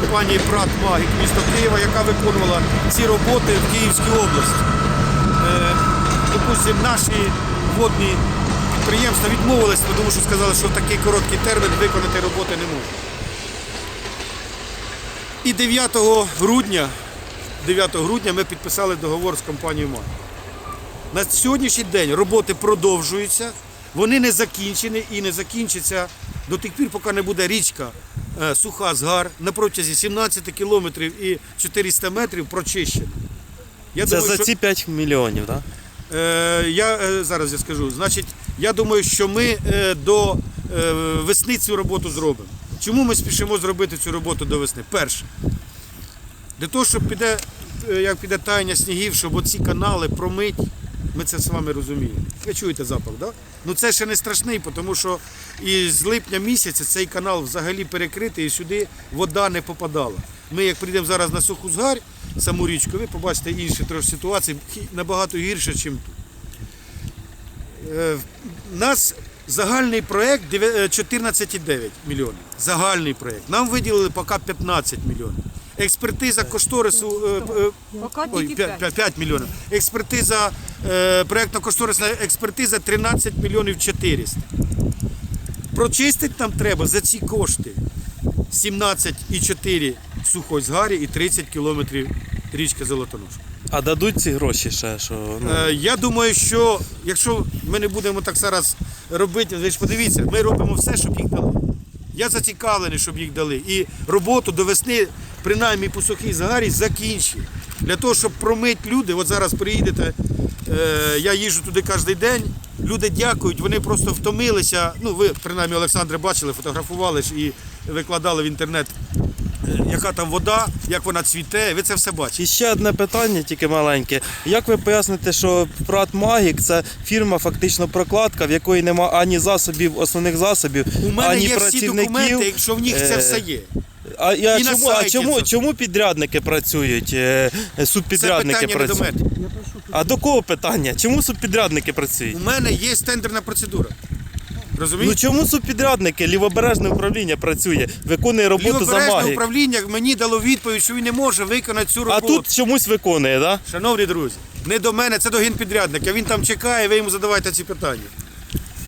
компанії Прат Магік місто Києва, яка виконувала ці роботи в Київській області. Е, допустим, наші водні підприємства відмовились, тому що сказали, що в такий короткий термін виконати роботи не можуть. І 9 грудня, 9 грудня ми підписали договор з компанією МАГ. На сьогоднішній день роботи продовжуються, вони не закінчені і не закінчаться до тих пір, поки не буде річка суха згар на протязі 17 кілометрів і 400 метрів прочищена. Я Це думаю, за що- ці 5 мільйонів, так? Е, я е, зараз я скажу. Значить, я думаю, що ми е, до е, весни цю роботу зробимо. Чому ми спішимо зробити цю роботу до весни? Перше, для того, щоб піде, е, як піде таяння снігів, щоб оці канали промить, ми це з вами розуміємо. Ви чуєте запах, так? Ну це ще не страшний, тому що із липня місяця цей канал взагалі перекритий і сюди вода не попадала. Ми як прийдемо зараз на суху згарь, саму річку, ви побачите інші трошки ситуації, набагато гірше, ніж тут. Е, У нас загальний проєкт е, 14,9 мільйонів. Загальний проєкт. Нам виділили поки 15 мільйонів. Експертиза кошторису е, е, Поки ой, 5, 5 мільйонів. Експертиза, е, проєктно-кошторисна експертиза 13 мільйонів 400. Прочистити нам треба за ці кошти 17,4 сухозгарі і 30 кілометрів річка Золотоножка. А дадуть ці гроші ще, що ну, Е, Я думаю, що якщо ми не будемо так зараз робити, ви ж подивіться, ми робимо все, щоб їх дали. Я зацікавлений, щоб їх дали. І роботу до весни, принаймні по сухій загарі, закінчить. Для того, щоб промити люди, от зараз приїдете, е, я їжджу туди кожен день, люди дякують, вони просто втомилися. Ну, ви, принаймні, Олександре, бачили, фотографували ж і викладали в інтернет, яка там вода, як вона цвіте, ви це все бачите. І ще одне питання, тільки маленьке. Як ви поясните, що Прат Магік це фірма, фактично прокладка, в якої нема ані засобів, основних засобів, У мене ані є всі працівників. документи, якщо в них це все є. А, я, І на чому, а сайті чому, це. чому підрядники працюють? е, Це Субпідрядники питання не до працюють. мене. А до кого питання? Чому субпідрядники працюють? У мене є тендерна процедура. Ну чому субпідрядники, лівобережне управління працює, виконує роботу за Лівобережне управління мені дало відповідь, що він не може виконати цю А роботу. тут чомусь виконує, так? Да? Шановні друзі, не до мене, це до генпідрядника. Він там чекає, ви йому задавайте ці питання.